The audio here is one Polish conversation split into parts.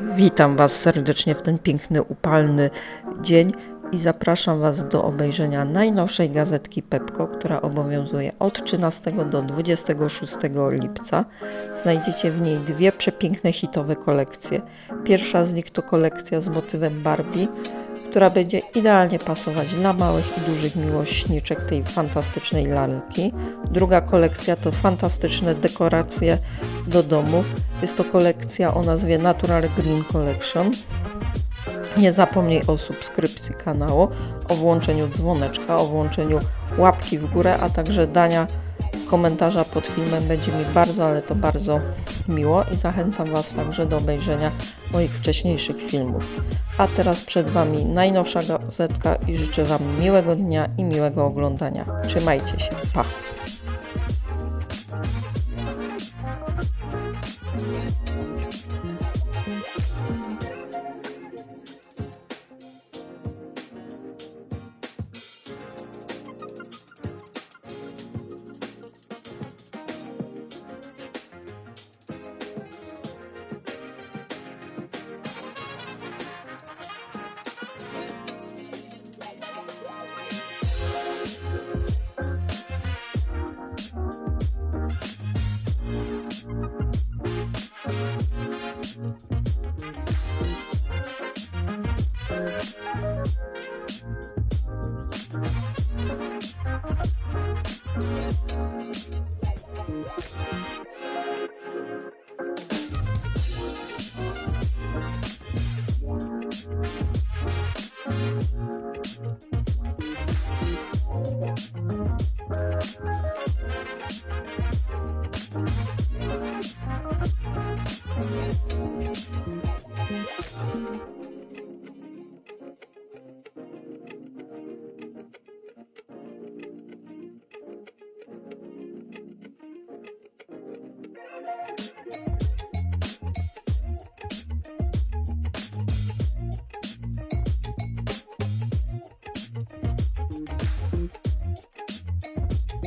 Witam Was serdecznie w ten piękny, upalny dzień i zapraszam Was do obejrzenia najnowszej gazetki Pepko, która obowiązuje od 13 do 26 lipca. Znajdziecie w niej dwie przepiękne hitowe kolekcje. Pierwsza z nich to kolekcja z motywem Barbie, która będzie idealnie pasować dla małych i dużych miłośniczek tej fantastycznej lalki. Druga kolekcja to fantastyczne dekoracje do domu. Jest to kolekcja o nazwie Natural Green Collection. Nie zapomnij o subskrypcji kanału, o włączeniu dzwoneczka, o włączeniu łapki w górę, a także dania komentarza pod filmem. Będzie mi bardzo, ale to bardzo miło i zachęcam Was także do obejrzenia moich wcześniejszych filmów. A teraz przed Wami najnowsza gazetka i życzę Wam miłego dnia i miłego oglądania. Trzymajcie się, pa!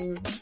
Mm-hmm.